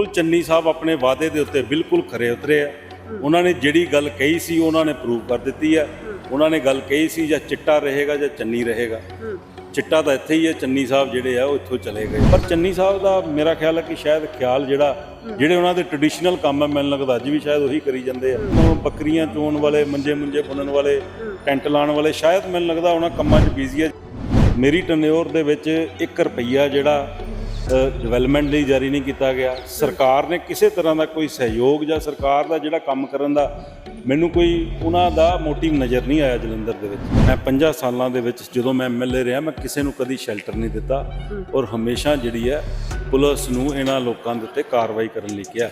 ਬਿਲਕੁਲ ਚੰਨੀ ਸਾਹਿਬ ਆਪਣੇ ਵਾਅਦੇ ਦੇ ਉੱਤੇ ਬਿਲਕੁਲ ਖਰੇ ਉਤਰੇ ਆ। ਉਹਨਾਂ ਨੇ ਜਿਹੜੀ ਗੱਲ ਕਹੀ ਸੀ, ਉਹਨਾਂ ਨੇ ਪ੍ਰੂਵ ਕਰ ਦਿੱਤੀ ਹੈ ਉਹਨਾਂ ਨੇ ਗੱਲ ਕਹੀ ਸੀ, ਜਾਂ ਚਿੱਟਾ ਰਹੇਗਾ ਜਾਂ ਚੰਨੀ ਰਹੇਗਾ। ਚਿੱਟਾ ਤਾਂ ਇੱਥੇ ਹੀ ਹੈ ਚੰਨੀ ਸਾਹਿਬ ਜਿਹੜੇ ਆ, ਉਹ ਇੱਥੋਂ ਚਲੇ ਗਏ। ਪਰ ਚੰਨੀ ਸਾਹਿਬ ਦਾ ਮੇਰਾ ਖਿਆਲ ਹੈ ਕਿ ਸ਼ਾਇਦ ਖਿਆਲ ਜਿਹੜਾ, ਜਿਹੜੇ ਉਹਨਾਂ ਦੇ ਟ੍ਰੈਡੀਸ਼ਨਲ ਕੰਮ ਹੈ ਮੈਨੂੰ ਲੱਗਦਾ ਅੱਜ ਵੀ ਸ਼ਾਇਦ ਉਹੀ ਕਰੀ ਜਾਂਦੇ ਆ। ਬੱਕਰੀਆਂ ਚੋਣ ਵਾਲੇ, ਮੰਜੇ ਮੁੰਜੇ ਬੁਣਨ ਵਾਲੇ, ਟੈਂਟ ਲਾਉਣ ਵਾਲੇ, ਸ਼ਾਇਦ ਮੈਨੂੰ ਲੱਗਦਾ ਉਹਨਾਂ ਕੰਮਾਂ 'ਚ ਬਿਜ਼ੀ ਹੈ ਮੇਰੀ ਟਨਿਓਰ ਦੇ ਵਿੱਚ 1 ਰੁਪਈਆ ਜਿਹੜਾ ਡਿਵੈਲਪਮੈਂਟ ਲਈ ਜਾਰੀ ਨਹੀਂ ਕੀਤਾ ਗਿਆ। ਸਰਕਾਰ ਨੇ ਕਿਸੇ ਤਰ੍ਹਾਂ ਦਾ ਕੋਈ ਸਹਿਯੋਗ ਜਾਂ ਸਰਕਾਰ ਦਾ ਜਿਹੜਾ ਕੰਮ ਕਰਨ ਦਾ ਮੈਨੂੰ ਕੋਈ ਉਹਨਾਂ ਦਾ ਮੋਟਿਵ ਨਜ਼ਰ ਨਹੀਂ ਆਇਆ ਜਲੰਧਰ ਦੇ ਵਿੱਚ। ਮੈਂ 50 ਸਾਲਾਂ ਦੇ ਵਿੱਚ ਜਦੋਂ ਮੈਂ ਐਮਐਲਏ ਰਿਹਾ, ਮੈਂ ਕਿਸੇ ਨੂੰ ਕਦੀ ਸ਼ੈਲਟਰ ਨਹੀਂ ਦਿੱਤਾ ਔਰ ਹਮੇਸ਼ਾ ਜਿਹੜੀ ਹੈ ਪੁਲਿਸ ਨੂੰ ਇਹਨਾਂ ਲੋਕਾਂ ਦੇ ਉੱਤੇ ਕਾਰਵਾਈ ਕਰਨ ਲਈ ਕਿਹਾ।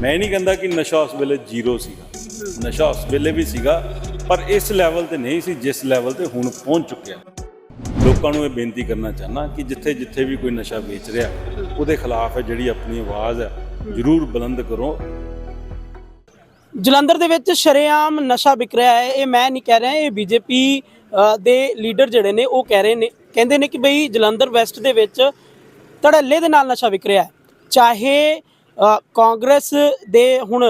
ਮੈਂ ਨਹੀਂ ਕਹਿੰਦਾ ਕਿ ਨਸ਼ਾ ਉਸ ਵੇਲੇ ਜ਼ੀਰੋ ਸੀਗਾ। ਨਸ਼ਾ ਉਸ ਵੇਲੇ ਵੀ ਸੀਗਾ, ਪਰ ਇਸ ਲੈਵਲ ਤੇ ਨਹੀਂ ਸੀ ਜਿਸ ਲੈਵਲ ਤੇ ਹੁਣ ਪਹੁੰਚ ਚੁੱਕਿਆ। ਲੋਕਾਂ ਨੂੰ ਇਹ ਬੇਨਤੀ ਕਰਨਾ ਚਾਹਨਾ ਕਿ ਜਿੱਥੇ ਜਿੱਥੇ ਵੀ ਕੋਈ ਨਸ਼ਾ ਵੇਚ ਰਿਹਾ, ਉਹਦੇ ਖਿਲਾਫ ਹੈ ਜਿਹੜੀ ਆਪਣੀ ਆਵਾਜ਼ ਹੈ, ਜ਼ਰੂਰ ਬੁਲੰਦ ਕਰੋ। ਜਲੰਧਰ ਦੇ ਵਿੱਚ ਸ਼ਰੇਆਮ ਨਸ਼ਾ ਵਿਕ ਰਿਹਾ ਹੈ। ਇਹ ਮੈਂ ਨਹੀਂ ਕਹਿ ਰਿਹਾ, ਇਹ ਬੀਜੇਪੀ ਦੇ ਲੀਡਰ ਜਿਹੜੇ ਨੇ, ਉਹ ਕਹਿ ਰਹੇ ਨੇ, ਕਹਿੰਦੇ ਨੇ ਕਿ ਬਈ ਜਲੰਧਰ ਵੈਸਟ ਦੇ ਵਿੱਚ ਧੜੱਲੇ ਦੇ ਨਾਲ ਨਸ਼ਾ ਵਿਕ ਰਿਹਾ ਹੈ। ਚਾਹੇ ਕਾਂਗਰਸ ਦੇ ਹੁਣ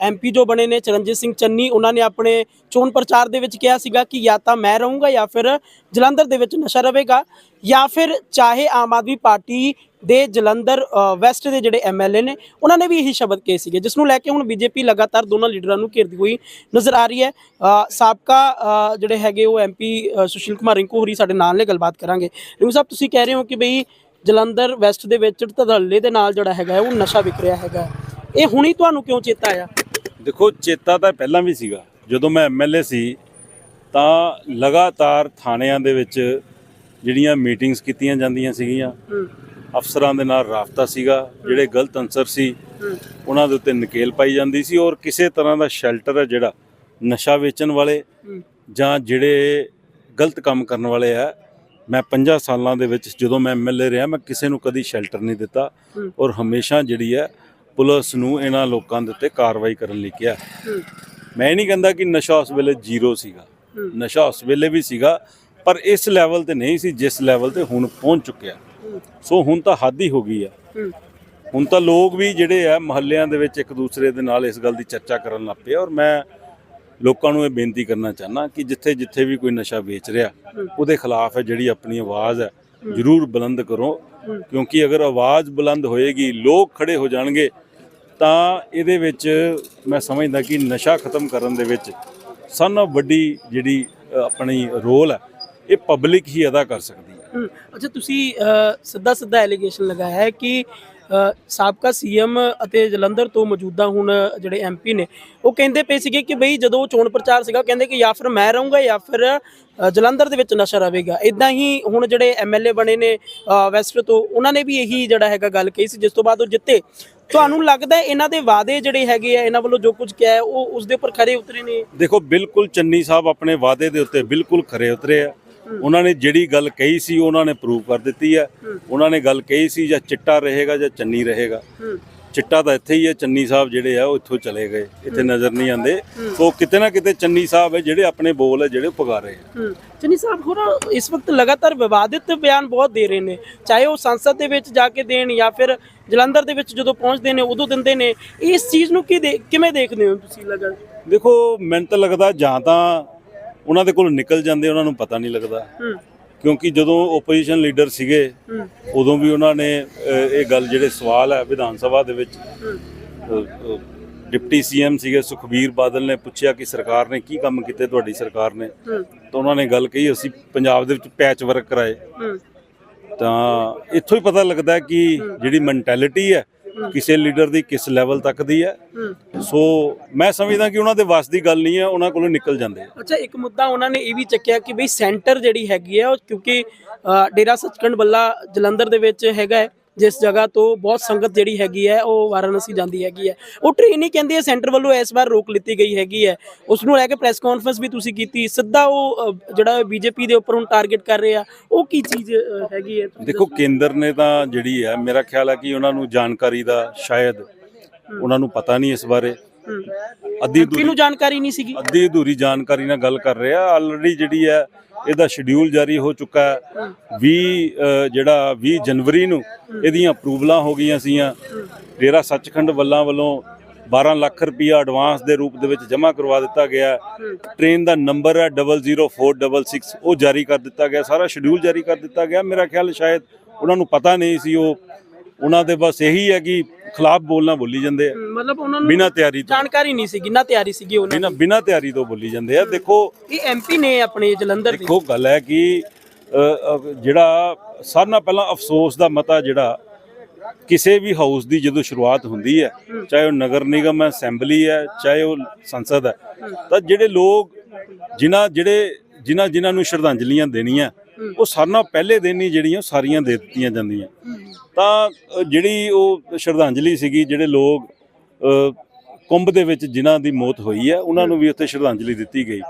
ਐਮਪੀ ਜੋ ਬਣੇ ਨੇ ਚਰਨਜੀਤ ਸਿੰਘ ਚੰਨੀ, ਉਹਨਾਂ ਨੇ ਆਪਣੇ ਚੋਣ ਪ੍ਰਚਾਰ ਦੇ ਵਿੱਚ ਕਿਹਾ ਸੀਗਾ ਕਿ ਜਾਂ ਤਾਂ ਮੈਂ ਰਹੂੰਗਾ ਜਾਂ ਫਿਰ ਜਲੰਧਰ ਦੇ ਵਿੱਚ ਨਸ਼ਾ ਰਹੇਗਾ ਜਾਂ ਫਿਰ ਚਾਹੇ ਆਮ ਆਦਮੀ ਪਾਰਟੀ ਦੇ ਜਲੰਧਰ ਵੈਸਟ ਦੇ ਜਿਹੜੇ ਐਮਐਲਏ ਨੇ, ਉਹਨਾਂ ਨੇ ਵੀ ਇਹੀ ਸ਼ਬਦ ਕਹੇ ਸੀਗੇ, ਜਿਸ ਨੂੰ ਲੈ ਕੇ ਹੁਣ ਬੀਜੇਪੀ ਲਗਾਤਾਰ ਦੋਨਾਂ ਲੀਡਰਾਂ ਨੂੰ ਘੇਰਦੀ ਹੋਈ ਨਜ਼ਰ ਆ ਰਹੀ ਹੈ। ਸਾਬਕਾ ਜਿਹੜੇ ਹੈਗੇ ਉਹ ਐਮਪੀ ਸੁਸ਼ੀਲ ਕੁਮਾਰ ਰਿੰਕੂ ਹੋਰੀ ਸਾਡੇ ਨਾਲ ਨੇ, ਗੱਲਬਾਤ ਕਰਾਂਗੇ। ਰਿੰਕੂ ਸਾਹਿਬ, ਤੁਸੀਂ ਕਹਿ ਰਹੇ ਹੋ ਕਿ ਬਈ ਜਲੰਧਰ ਵੈਸਟ ਦੇ ਵਿੱਚ ਧੜੱਲੇ ਦੇ ਨਾਲ ਜਿਹੜਾ ਹੈਗਾ ਉਹ ਨਸ਼ਾ ਵਿਕ ਰਿਹਾ ਹੈਗਾ ਇਹ ਹੁਣੀ ਤੁਹਾਨੂੰ ਕਿਉਂ ਚੇਤਾ ਆਇਆ? ਦੇਖੋ ਚੇਤਾ ਤਾਂ ਪਹਿਲਾਂ ਵੀ ਸੀਗਾ। ਜਦੋਂ ਮੈਂ ਐਮਐਲਏ ਸੀ ਤਾਂ ਲਗਾਤਾਰ ਥਾਣਿਆਂ ਦੇ ਵਿੱਚ ਜਿਹੜੀਆਂ ਮੀਟਿੰਗਸ ਕੀਤੀਆਂ ਜਾਂਦੀਆਂ ਸੀਗੀਆਂ ਅਫਸਰਾਂ ਦੇ ਨਾਲ ਰਾਫਤਾ ਸੀਗਾ। ਜਿਹੜੇ ਗਲਤ ਅਨਸਰ ਸੀ ਉਹਨਾਂ ਦੇ ਉੱਤੇ ਨਕੇਲ ਪਾਈ ਜਾਂਦੀ ਸੀ ਔਰ ਕਿਸੇ ਤਰ੍ਹਾਂ ਦਾ ਸ਼ੈਲਟਰ ਹੈ ਜਿਹੜਾ ਨਸ਼ਾ ਵੇਚਣ ਵਾਲੇ ਜਾਂ ਜਿਹੜੇ ਗਲਤ ਕੰਮ ਕਰਨ ਵਾਲੇ ਆ ਮੈਂ 50 ਸਾਲਾਂ ਦੇ ਵਿੱਚ ਜਦੋਂ ਮੈਂ ਐਮਐਲਏ ਰਿਹਾ ਮੈਂ ਕਿਸੇ ਨੂੰ ਕਦੀ ਸ਼ੈਲਟਰ ਨਹੀਂ ਦਿੱਤਾ। ਔਰ ਹਮੇਸ਼ਾ ਜਿਹੜੀ ਹੈ ਪੁਲਿਸ ਨੂੰ ਇਹਨਾਂ ਲੋਕਾਂ ਦੇ ਉੱਤੇ ਕਾਰਵਾਈ ਕਰਨ ਲਈ ਕਿਹਾ। ਮੈਂ ਨਹੀਂ ਕਹਿੰਦਾ ਕਿ ਨਸ਼ਾ ਉਸ ਵੇਲੇ ਜ਼ੀਰੋ ਸੀਗਾ। ਨਸ਼ਾ ਉਸ ਵੇਲੇ ਵੀ ਸੀਗਾ ਪਰ ਇਸ ਲੈਵਲ ਤੇ ਨਹੀਂ ਸੀ ਜਿਸ ਲੈਵਲ ਤੇ ਹੁਣ ਪਹੁੰਚ ਚੁੱਕਿਆ। ਸੋ ਹੁਣ ਤਾਂ ਹੱਦ ਹੀ ਹੋ ਗਈ ਆ। ਹੂੰ। ਹੁਣ ਤਾਂ ਲੋਕ ਵੀ ਜਿਹੜੇ ਆ ਮਹੱਲਿਆਂ ਦੇ ਵਿੱਚ ਇੱਕ ਦੂਸਰੇ ਦੇ ਨਾਲ ਇਸ ਗੱਲ ਦੀ ਚਰਚਾ ਕਰਨ ਲੱਗ ਪਏ ਔਰ ਮੈਂ ਲੋਕਾਂ ਨੂੰ ਇਹ ਬੇਨਤੀ ਕਰਨਾ ਚਾਹਨਾ ਕਿ ਜਿੱਥੇ ਜਿੱਥੇ ਵੀ ਕੋਈ ਨਸ਼ਾ ਵੇਚ ਰਿਹਾ, ਉਹਦੇ ਖਿਲਾਫ ਹੈ ਜਿਹੜੀ ਆਪਣੀ ਆਵਾਜ਼ ਹੈ, ਜ਼ਰੂਰ ਬੁਲੰਦ ਕਰੋ। ਕਿਉਂਕਿ ਅਗਰ ਆਵਾਜ਼ ਬੁਲੰਦ ਹੋਏਗੀ, ਲੋਕ ਖੜੇ ਹੋ ਜਾਣਗੇ, ਤਾਂ ਇਹਦੇ ਵਿੱਚ ਮੈਂ ਸਮਝਦਾ ਕਿ ਨਸ਼ਾ ਖਤਮ ਕਰਨ ਦੇ ਵਿੱਚ ਸਭ ਨਾਲੋਂ ਵੱਡੀ ਜਿਹੜੀ ਆਪਣੀ ਰੋਲ ਹੈ, ਇਹ ਪਬਲਿਕ ਹੀ ਅਦਾ ਕਰ ਸਕਦੀ ਹੈ। ਅੱਛਾ, ਤੁਸੀਂ ਸਿੱਧਾ ਸਿੱਧਾ ਐਲੀਗੇਸ਼ਨ ਲਗਾਇਆ ਹੈ ਕਿ ਸਾਬਕਾ ਸੀਐਮ ਅਤੇ ਜਲੰਧਰ ਤੋਂ ਮੌਜੂਦਾ ਹੁਣ ਜਿਹੜੇ ਐਮਪੀ ਨੇ, ਉਹ ਕਹਿੰਦੇ ਪਏ ਸੀਗੇ ਕਿ ਬਈ ਜਦੋਂ ਚੋਣ ਪ੍ਰਚਾਰ ਸੀਗਾ, ਉਹ ਕਹਿੰਦੇ ਕਿ ਜਾਂ ਫਿਰ ਮੈਂ ਰਹੂੰਗਾ ਜਾਂ ਫਿਰ ਜਲੰਧਰ ਦੇ ਵਿੱਚ ਨਸ਼ਾ ਰਹੇਗਾ ਇਦਾਂ ਹੀ ਹੁਣ ਜਿਹੜੇ ਐਮਐਲਏ ਬਣੇ ਨੇ ਵੈਸਟ ਤੋਂ, ਉਹਨਾਂ ਨੇ ਵੀ ਇਹੀ ਜਿਹੜਾ ਹੈਗਾ ਗੱਲ ਕਹੀ ਸੀ, ਜਿਸ ਤੋਂ ਬਾਅਦ ਉਹ ਜਿੱਤੇ। ਤੁਹਾਨੂੰ ਲੱਗਦਾ ਇਹਨਾਂ ਦੇ ਵਾਅਦੇ ਜਿਹੜੇ ਹੈਗੇ ਆ, ਇਹਨਾਂ ਵੱਲੋਂ ਜੋ ਕੁਝ ਕਿਹਾ ਉਹ ਉਸ ਦੇ ਉੱਪਰ ਖਰੇ ਉਤਰੇ ਨੇ? ਦੇਖੋ, ਬਿਲਕੁਲ ਚੰਨੀ ਸਾਹਿਬ ਆਪਣੇ ਵਾਅਦੇ ਦੇ ਉੱਤੇ ਬਿਲਕੁਲ ਖਰੇ ਉਤਰੇ ਆ। ਉਹਨਾਂ ਨੇ ਜਿਹੜੀ ਗੱਲ ਕਹੀ ਸੀ ਉਹਨਾਂ ਨੇ ਪ੍ਰੂਵ ਕਰ ਦਿੱਤੀ ਹੈ। ਉਹਨਾਂ ਨੇ ਗੱਲ ਕਹੀ ਸੀ ਜਾਂ ਚਿੱਟਾ ਰਹੇਗਾ ਜਾਂ ਚੰਨੀ ਰਹੇਗਾ। ਚਿੱਟਾ ਤਾਂ ਇੱਥੇ ਹੀ ਹੈ ਚੰਨੀ ਸਾਹਿਬ ਜਿਹੜੇ ਆ ਉਹ ਇੱਥੋਂ ਚਲੇ ਗਏ। ਇੱਥੇ ਨਜ਼ਰ ਨਹੀਂ ਆਉਂਦੇ। ਸੋ ਕਿਤੇ ਨਾ ਕਿਤੇ ਚੰਨੀ ਸਾਹਿਬ ਹੈ ਜਿਹੜੇ ਆਪਣੇ ਬੋਲ ਹੈ ਜਿਹੜੇ ਪੁਗਾ ਰਹੇ ਆ। ਚੰਨੀ ਸਾਹਿਬ ਹੋਰ ਇਸ ਵਕਤ ਲਗਾਤਾਰ ਵਿਵਾਦਿਤ ਬਿਆਨ ਬਹੁਤ ਦੇ ਰਹੇ ਨੇ। ਚਾਹੇ ਉਹ ਸੰਸਦ ਦੇ ਵਿੱਚ ਜਾ ਕੇ ਦੇਣ ਜਾਂ ਫਿਰ ਜਲੰਧਰ ਦੇ ਵਿੱਚ ਜਦੋਂ ਪਹੁੰਚਦੇ ਨੇ ਉਦੋਂ ਦਿੰਦੇ ਨੇ। ਇਸ ਚੀਜ਼ ਨੂੰ ਕੀ ਕਿਵੇਂ ਦੇਖਦੇ ਹੋ ਤੁਸੀਂ ਲਗਾ ਦੇਖੋ ਮੈਨੂੰ ਤਾਂ ਲੱਗਦਾ ਜਾਂ ਤਾਂ ਉਹਨਾਂ ਦੇ ਕੋਲ ਨਿਕਲ ਜਾਂਦੇ ਉਹਨਾਂ ਨੂੰ ਪਤਾ ਨਹੀਂ ਲੱਗਦਾ। ਕਿਉਂਕਿ ਜਦੋਂ ਓਪੋਜੀਸ਼ਨ ਲੀਡਰ ਸੀਗੇ ਉਦੋਂ ਵੀ ਉਹਨਾਂ ਨੇ ਇਹ ਗੱਲ ਜਿਹੜੇ ਸਵਾਲ ਹੈ ਵਿਧਾਨ ਸਭਾ ਦੇ ਵਿੱਚ ਹੂੰ। ਅ, ਅ, ਡਿਪਟੀ ਸੀਐਮ ਸੀਗੇ ਸੁਖਬੀਰ ਬਾਦਲ ਨੇ ਪੁੱਛਿਆ ਕਿ ਸਰਕਾਰ ਨੇ ਕੀ ਕੰਮ ਕੀਤੇ ਤੁਹਾਡੀ ਸਰਕਾਰ ਨੇ। ਤਾਂ ਉਹਨਾਂ ਨੇ ਗੱਲ ਕਹੀ ਅਸੀਂ ਪੰਜਾਬ ਦੇ ਵਿੱਚ ਪੈਚ ਵਰਕ ਕਰਾਏ। ਤਾਂ ਇੱਥੋਂ ਹੀ ਪਤਾ ਲੱਗਦਾ ਹੈ ਕਿ ਜਿਹੜੀ ਮੈਂਟੈਲਿਟੀ ਹੈ ਕਿਸੇ ਲੀਡਰ ਦੀ ਕਿਸ ਲੈਵਲ ਤੱਕ ਦੀ ਹੈ। ਸੋ ਮੈਂ ਸਮਝਦਾ ਕਿ ਉਹਨਾਂ ਦੇ ਵੱਸ ਦੀ ਗੱਲ ਨਹੀਂ ਹੈ ਉਹਨਾਂ ਕੋਲੋਂ ਨਿਕਲ ਜਾਂਦੇ ਅੱਛਾ ਇੱਕ ਮੁੱਦਾ ਉਹਨਾਂ ਨੇ ਇਹ ਵੀ ਚੱਕਿਆ ਕਿ ਬਈ ਸੈਂਟਰ ਜਿਹੜੀ ਹੈਗੀ ਹੈ ਉਹ ਕਿਉਂਕਿ ਡੇਰਾ ਸੱਚਖੰਡ ਬੱਲਾ ਜਲੰਧਰ ਦੇ ਵਿੱਚ ਹੈਗਾ ਹੈ। ਜਿਸ ਜਗ੍ਹਾ ਤੋਂ ਬਹੁਤ ਸੰਗਤ ਜਿਹੜੀ ਹੈਗੀ ਹੈ ਉਹ ਵਾਰਾਣਸੀ ਜਾਂਦੀ ਹੈਗੀ ਹੈ। ਉਹ ਟ੍ਰੇਨ ਹੀ ਕਹਿੰਦੀ ਹੈ ਸੈਂਟਰ ਵੱਲੋਂ ਇਸ ਵਾਰ ਰੋਕ ਲਿੱਤੀ ਗਈ ਹੈਗੀ ਹੈ। ਉਸ ਨੂੰ ਲੈ ਕੇ ਪ੍ਰੈਸ ਕਾਨਫਰੰਸ ਵੀ ਤੁਸੀਂ ਕੀਤੀ। ਸਿੱਧਾ ਉਹ ਜਿਹੜਾ ਬੀਜੇਪੀ ਦੇ ਉੱਪਰ ਹੁਣ ਟਾਰਗੇਟ ਕਰ ਰਹੇ ਆ ਉਹ ਕੀ ਚੀਜ਼ ਹੈਗੀ ਹੈ? ਦੇਖੋ ਕੇਂਦਰ ਨੇ ਤਾਂ ਜਿਹੜੀ ਹੈ ਮੇਰਾ ਖਿਆਲ ਹੈ ਕਿ ਉਹਨਾਂ ਨੂੰ ਜਾਣਕਾਰੀ ਦਾ ਸ਼ਾਇਦ ਉਹਨਾਂ ਨੂੰ ਪਤਾ ਨਹੀਂ ਇਸ ਬਾਰੇ। ਅੱਧੀ MP ਨੂੰ ਜਾਣਕਾਰੀ ਨਹੀਂ ਸੀਗੀ। ਅੱਧੀ ਅਧੂਰੀ ਜਾਣਕਾਰੀ ਨਾਲ ਗੱਲ ਕਰ ਰਿਹਾ। ਆਲਰੇਡੀ ਜਿਹੜੀ ਹੈ ਇਹਦਾ ਸ਼ਡਿਊਲ ਜਾਰੀ ਹੋ ਚੁੱਕਾ ਹੈ। 20 ਅ, ਜਿਹੜਾ 20 ਜਨਵਰੀ ਨੂੰ ਇਹਦੀਆਂ ਅਪਰੂਵਲਾਂ ਹੋ ਗਈਆਂ ਸੀਆਂ। ਡੇਰਾ ਸੱਚਖੰਡ ਵੱਲਾਂ ਵੱਲੋਂ 12 ਲੱਖ ਰੁਪਇਆ ਐਡਵਾਂਸ ਦੇ ਰੂਪ ਦੇ ਵਿੱਚ ਜਮ੍ਹਾਂ ਕਰਵਾ ਦਿੱਤਾ ਗਿਆ ਟ੍ਰੇਨ ਦਾ ਨੰਬਰ ਹੈ 00466 ਉਹ ਜਾਰੀ ਕਰ ਦਿੱਤਾ ਗਿਆ। ਸਾਰਾ ਸ਼ਡਿਊਲ ਜਾਰੀ ਕਰ ਦਿੱਤਾ ਗਿਆ। ਮੇਰਾ ਖਿਆਲ ਸ਼ਾਇਦ ਉਹਨਾਂ ਨੂੰ ਪਤਾ ਨਹੀਂ ਸੀ ਉਹ। ਉਹਨਾਂ ਦੇ ਬਸ ਇਹੀ ਹੈ ਕਿ ਖਿਲਾਫ ਬੋਲਣਾ ਬੋਲੀ ਜਾਂਦੇ ਆ। ਮਤਲਬ ਉਹਨਾਂ ਨੂੰ ਬਿਨਾਂ ਤਿਆਰੀ ਤੋਂ। ਜਾਣਕਾਰੀ ਨਹੀਂ ਸੀਗੀ ਨਾ ਤਿਆਰੀ ਸੀਗੀ ਉਹਨਾਂ ਬਿਨਾਂ ਬਿਨਾਂ ਤਿਆਰੀ ਤੋਂ ਬੋਲੀ ਜਾਂਦੇ ਆ। ਦੇਖੋ ਇਹ ਐਮਪੀ ਨੇ ਆਪਣੇ ਜਲੰਧਰ ਦੇ। ਦੇਖੋ ਗੱਲ ਹੈ ਕਿ ਜਿਹੜਾ ਸਾਰਿਆਂ ਨਾਲ ਪਹਿਲਾਂ ਅਫਸੋਸ ਦਾ ਮਤਾ ਜਿਹੜਾ ਕਿਸੇ ਵੀ ਹਾਊਸ ਦੀ ਜਦੋਂ ਸ਼ੁਰੂਆਤ ਹੁੰਦੀ ਹੈ ਚਾਹੇ ਉਹ ਨਗਰ ਨਿਗਮ ਹੈ ਅਸੈਂਬਲੀ ਹੈ ਚਾਹੇ ਉਹ ਸੰਸਦ ਹੈ ਤਾਂ ਜਿਹੜੇ ਲੋਕ ਜਿਨ੍ਹਾਂ ਜਿਹੜੇ ਜਿਨ੍ਹਾਂ ਜਿਨ੍ਹਾਂ ਨੂੰ ਸ਼ਰਧਾਂਜਲੀਆਂ ਦੇਣੀਆਂ ਉਹ ਸਾਰਿਆਂ ਨਾਲ ਪਹਿਲੇ ਦਿਨ ਹੀ ਜਿਹੜੀਆਂ ਸਾਰੀਆਂ ਦੇ ਦਿੱਤੀਆਂ ਜਾਂਦੀਆਂ। ਤਾਂ ਜਿਹੜੀ ਉਹ ਸ਼ਰਧਾਂਜਲੀ ਸੀਗੀ ਜਿਹੜੇ ਲੋਕ ਕੁੰਭ ਦੇ ਵਿੱਚ ਜਿਨ੍ਹਾਂ ਦੀ ਮੌਤ ਹੋਈ ਹੈ ਉਹਨਾਂ ਨੂੰ ਵੀ ਉੱਥੇ ਸ਼ਰਧਾਂਜਲੀ ਦਿੱਤੀ ਗਈ।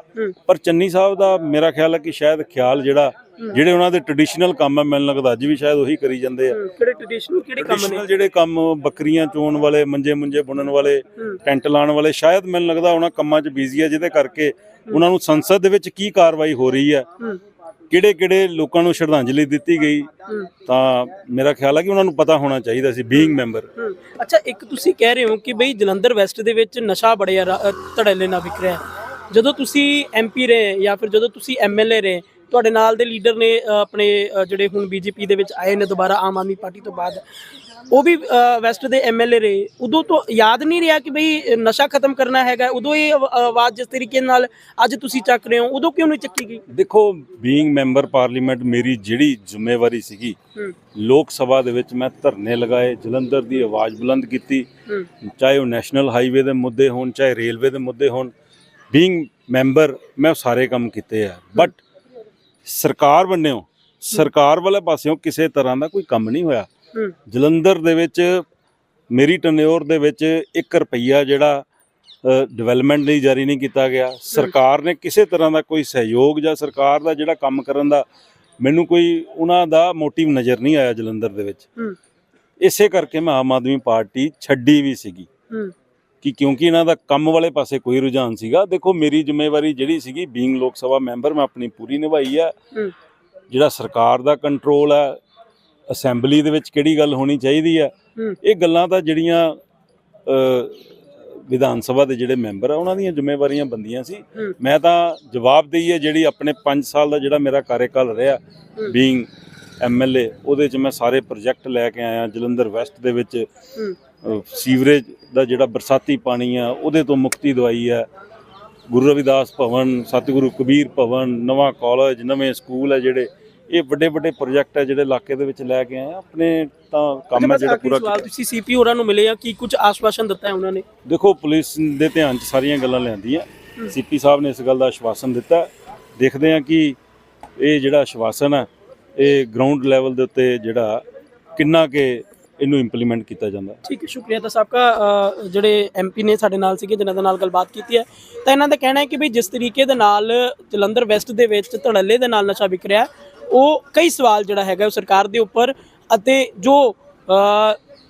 ਪਰ ਚੰਨੀ ਸਾਹਿਬ ਦਾ ਮੇਰਾ ਖਿਆਲ ਹੈ ਕਿ ਸ਼ਾਇਦ ਖਿਆਲ ਜਿਹੜਾ ਜਿਹੜੇ ਉਹਨਾਂ ਦੇ ਟ੍ਰੈਡੀਸ਼ਨਲ ਕੰਮ ਹੈ ਮੈਨੂੰ ਲੱਗਦਾ ਅੱਜ ਵੀ ਸ਼ਾਇਦ ਉਹੀ ਕਰੀ ਜਾਂਦੇ ਆ। ਕਿਹੜੇ ਟ੍ਰੈਡੀਸ਼ਨਲ ਕਿਹੜੇ ਕੰਮ ਨੇ? ਜਿਹੜੇ ਕੰਮ ਬੱਕਰੀਆਂ ਚੋਣ ਵਾਲੇ ਮੰਜੇ ਮੁੰਜੇ ਬੁਣਨ ਵਾਲੇ ਟੈਂਟ ਲਾਉਣ ਵਾਲੇ ਸ਼ਾਇਦ ਮੈਨੂੰ ਲੱਗਦਾ ਉਹਨਾਂ ਕੰਮਾਂ 'ਚ ਬਿਜ਼ੀ ਹੈ ਜਿਹਦੇ ਕਰਕੇ ਉਹਨਾਂ ਨੂੰ ਸੰਸਦ ਦੇ ਵਿੱਚ ਕੀ ਕਾਰਵਾਈ ਹੋ ਰਹੀ ਹੂੰ। ਕਿਹੜੇ ਕਿਹੜੇ ਲੋਕਾਂ ਨੂੰ ਸ਼ਰਧਾਂਜਲੀ ਦਿੱਤੀ ਗਈ ਤਾਂ ਮੇਰਾ ਖਿਆਲ ਹੈ ਕਿ ਉਹਨਾਂ ਨੂੰ ਪਤਾ ਹੋਣਾ ਚਾਹੀਦਾ ਸੀ ਬੀਇੰਗ ਮੈਂਬਰ ਅੱਛਾ ਇੱਕ ਤੁਸੀਂ ਕਹਿ ਰਹੇ ਹੋ ਕਿ ਬਈ ਜਲੰਧਰ ਵੈਸਟ ਦੇ ਵਿੱਚ ਨਸ਼ਾ ਬੜਿਆ ਧੜੇਲੇ ਨਾਲ ਵਿਕ ਰਿਹਾ ਜਦੋਂ ਤੁਸੀਂ ਐਮਪੀ ਰਹੇ ਜਾਂ ਫਿਰ ਜਦੋਂ ਤੁਸੀਂ ਐਮਐਲਏ ਰਹੇ ਤੁਹਾਡੇ ਨਾਲ ਦੇ ਲੀਡਰ ਨੇ ਆਪਣੇ ਜਿਹੜੇ ਹੁਣ ਬੀਜੇਪੀ ਦੇ ਵਿੱਚ ਆਏ ਨੇ ਦੁਬਾਰਾ ਆਮ ਆਦਮੀ ਪਾਰਟੀ ਤੋਂ ਬਾਅਦ ਉਹ ਵੀ ਵੈਸਟ ਦੇ ਐਮਐਲਏ ਰਹੇ। ਉਦੋਂ ਤੋਂ ਯਾਦ ਨਹੀਂ ਰਿਹਾ ਕਿ ਬਈ ਨਸ਼ਾ ਖਤਮ ਕਰਨਾ ਹੈਗਾ। ਉਦੋਂ ਇਹ ਆਵ- ਆਵਾਜ਼ ਜਿਸ ਤਰੀਕੇ ਨਾਲ ਅੱਜ ਤੁਸੀਂ ਚੱਕ ਰਹੇ ਹੋ ਉਦੋਂ ਕਿਉਂ ਨਹੀਂ ਚੱਕੀ ਗਈ? ਦੇਖੋ ਬੀਇੰਗ ਮੈਂਬਰ ਪਾਰਲੀਮੈਂਟ ਮੇਰੀ ਜਿਹੜੀ ਜ਼ਿੰਮੇਵਾਰੀ ਸੀਗੀ ਲੋਕ ਸਭਾ ਦੇ ਵਿੱਚ ਮੈਂ ਧਰਨੇ ਲਗਾਏ ਜਲੰਧਰ ਦੀ ਆਵਾਜ਼ ਬੁਲੰਦ ਕੀਤੀ। ਚਾਹੇ ਉਹ ਨੈਸ਼ਨਲ ਹਾਈਵੇ ਦੇ ਮੁੱਦੇ ਹੋਣ ਚਾਹੇ ਰੇਲਵੇ ਦੇ ਮੁੱਦੇ ਹੋਣ ਬੀਇੰਗ ਮੈਂਬਰ ਮੈਂ ਸਾਰੇ ਕੰਮ ਕੀਤੇ ਆ। ਬਟ ਸਰਕਾਰ ਵੱਲੋਂ ਸਰਕਾਰ ਵਾਲੇ ਪਾਸਿਓਂ ਕਿਸੇ ਤਰ੍ਹਾਂ ਦਾ ਕੋਈ ਕੰਮ ਨਹੀਂ ਹੋਇਆ। ਜਲੰਧਰ ਦੇ ਵਿੱਚ ਮੇਰੀ ਟਨਿਓਰ ਦੇ ਵਿੱਚ 1 ਰੁਪਈਆ ਜਿਹੜਾ ਡਿਵੈਲਪਮੈਂਟ ਲਈ ਜਾਰੀ ਨਹੀਂ ਕੀਤਾ ਗਿਆ। ਸਰਕਾਰ ਨੇ ਕਿਸੇ ਤਰ੍ਹਾਂ ਦਾ ਕੋਈ ਸਹਿਯੋਗ ਜਾਂ ਸਰਕਾਰ ਦਾ ਜਿਹੜਾ ਕੰਮ ਕਰਨ ਦਾ ਮੈਨੂੰ ਕੋਈ ਉਹਨਾਂ ਦਾ ਮੋਟਿਵ ਨਜ਼ਰ ਨਹੀਂ ਆਇਆ ਜਲੰਧਰ ਦੇ ਵਿੱਚ। ਇਸੇ ਕਰਕੇ ਮੈਂ ਆਮ ਆਦਮੀ ਪਾਰਟੀ ਛੱਡੀ ਵੀ ਸੀਗੀ। ਕਿ ਕਿਉਂਕਿ ਇਹਨਾਂ ਦਾ ਕੰਮ ਵਾਲੇ ਪਾਸੇ ਕੋਈ ਰੁਝਾਨ ਸੀਗਾ। ਦੇਖੋ ਮੇਰੀ ਜ਼ਿੰਮੇਵਾਰੀ ਜਿਹੜੀ ਸੀਗੀ ਬੀਇੰਗ ਲੋਕ ਸਭਾ ਮੈਂਬਰ ਮੈਂ ਆਪਣੀ ਪੂਰੀ ਨਿਭਾਈ ਆ। ਹੂੰ। ਜਿਹੜਾ ਸਰਕਾਰ ਦਾ ਕੰਟਰੋਲ ਹੈ ਅਸੈਂਬਲੀ ਦੇ ਵਿੱਚ ਕਿਹੜੀ ਗੱਲ ਹੋਣੀ ਚਾਹੀਦੀ ਆ? ਇਹ ਗੱਲਾਂ ਤਾਂ ਜਿਹੜੀਆਂ ਵਿਧਾਨ ਸਭਾ ਦੇ ਜਿਹੜੇ ਮੈਂਬਰ ਆ ਉਹਨਾਂ ਦੀਆਂ ਜ਼ਿੰਮੇਵਾਰੀਆਂ ਬੰਦੀਆਂ ਸੀ। ਮੈਂ ਤਾਂ ਜਵਾਬਦੇਹੀ ਹੈ ਜਿਹੜੀ ਆਪਣੇ 5 ਸਾਲ ਦਾ ਜਿਹੜਾ ਮੇਰਾ ਕਾਰਜਕਾਲ ਰਿਹਾ। ਬੀਇੰਗ ਐਮਐਲਏ ਉਹਦੇ 'ਚ ਮੈਂ ਸਾਰੇ ਪ੍ਰੋਜੈਕਟ ਲੈ ਕੇ ਆਇਆ ਜਲੰਧਰ ਵੈਸਟ ਦੇ ਵਿੱਚ। ਸੀਵਰੇਜ ਦਾ ਜਿਹੜਾ ਬਰਸਾਤੀ ਪਾਣੀ ਆ ਉਹਦੇ ਤੋਂ ਮੁਕਤੀ ਦਵਾਈ ਆ। ਗੁਰੂ ਰਵਿਦਾਸ ਭਵਨ ਸਤਿਗੁਰੂ ਕਬੀਰ ਭਵਨ ਨਵਾਂ ਕਾਲਜ ਨਵੇਂ ਸਕੂਲ ਹੈ ਜਿਹੜੇ। ਇਹ ਵੱਡੇ ਵੱਡੇ ਪ੍ਰੋਜੈਕਟ ਹੈ ਜਿਹੜੇ ਇਲਾਕੇ ਦੇ ਵਿੱਚ ਲੈ ਕੇ ਆਏ ਆ। ਆਪਣੇ ਤਾਂ ਕੰਮ ਹੈ ਜਿਹੜਾ ਪੂਰਾ ਸਵਾਲ ਕੀਤਾ। ਤੁਸੀਂ ਸੀਪੀ ਹੋਰਾਂ ਨੂੰ ਮਿਲੇ ਆ ਕੀ ਕੁਝ ਆਸ਼ਵਾਸਨ ਦਿੱਤਾ ਹੈ ਉਹਨਾਂ ਨੇ? ਦੇਖੋ ਪੁਲਿਸ ਦੇ ਧਿਆਨ 'ਚ ਸਾਰੀਆਂ ਗੱਲਾਂ ਲਿਆਂਦੀਆਂ ਸੀਪੀ ਸਾਹਿਬ ਨੇ ਇਸ ਗੱਲ ਦਾ ਆਸ਼ਵਾਸਨ ਦਿੱਤਾ। ਦੇਖਦੇ ਹਾਂ ਕਿ ਇਹ ਜਿਹੜਾ ਆਸ਼ਵਾਸਨ ਹੈ ਇਹ ਗਰਾਊਂਡ ਲੈਵਲ ਦੇ ਉੱਤੇ ਜਿਹੜਾ ਕਿੰਨਾ ਕਿ ਇਹਨੂੰ ਇੰਪਲੀਮੈਂਟ ਕੀਤਾ ਜਾਂਦਾ। ਠੀਕ ਹੈ ਸ਼ੁਕਰੀਆ। ਤਾਂ ਸਾਬਕਾ ਜਿਹੜੇ ਐਮਪੀ ਨੇ ਸਾਡੇ ਨਾਲ ਸੀਗੇ ਜਿਨ੍ਹਾਂ ਦੇ ਨਾਲ ਗੱਲਬਾਤ ਕੀਤੀ ਹੈ ਤਾਂ ਇਹਨਾਂ ਦਾ ਕਹਿਣਾ ਹੈ ਕਿ ਵੀ ਜਿਸ ਤਰੀਕੇ ਦੇ ਨਾਲ ਜਲੰਧਰ ਵੈਸਟ ਦੇ ਵਿੱਚ ਧੜੱਲੇ ਦੇ ਨਾਲ ਨਸ਼ਾ ਵਿਕ ਰਿਹਾ ਹੈ, ਉਹ ਕਈ ਸਵਾਲ ਜਿਹੜਾ ਹੈਗਾ ਉਹ ਸਰਕਾਰ ਦੇ ਉੱਪਰ ਅਤੇ ਜੋ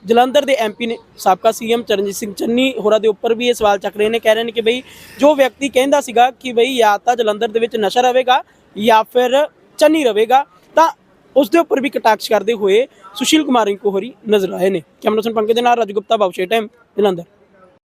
ਜਲੰਧਰ ਦੇ ਐਮਪੀ ਨੇ, ਸਾਬਕਾ ਸੀਐਮ ਚਰਨਜੀਤ ਸਿੰਘ ਚੰਨੀ ਹੋਰਾਂ ਦੇ ਉੱਪਰ ਵੀ ਇਹ ਸਵਾਲ ਚੱਕ ਰਹੇ ਨੇ, ਕਹਿ ਰਹੇ ਨੇ ਕਿ ਬਈ ਜੋ ਵਿਅਕਤੀ ਕਹਿੰਦਾ ਸੀਗਾ ਕਿ ਬਈ ਜਾਂ ਤਾਂ ਜਲੰਧਰ ਦੇ ਵਿੱਚ ਨਸ਼ਾ ਰਹੇਗਾ ਜਾਂ ਫਿਰ ਚੰਨੀ ਰਹੇਗਾ ਤਾਂ ਉਸ ਦੇ ਉੱਪਰ ਵੀ ਕਟਾਕਸ਼ ਕਰਦੇ ਹੋਏ ਸੁਸ਼ੀਲ ਕੁਮਾਰ ਰਿੰਕੂ ਹੋਰੀ ਨਜ਼ਰ ਆਏ ਨੇ। ਕੈਮਰਾ ਪਰਸਨ ਪੰਕਜ ਦੇ ਨਾਲ ਰਾਜੂ ਗੁਪਤਾ, ਬਾਬੂ ਟਾਈਮ, ਜਲੰਧਰ।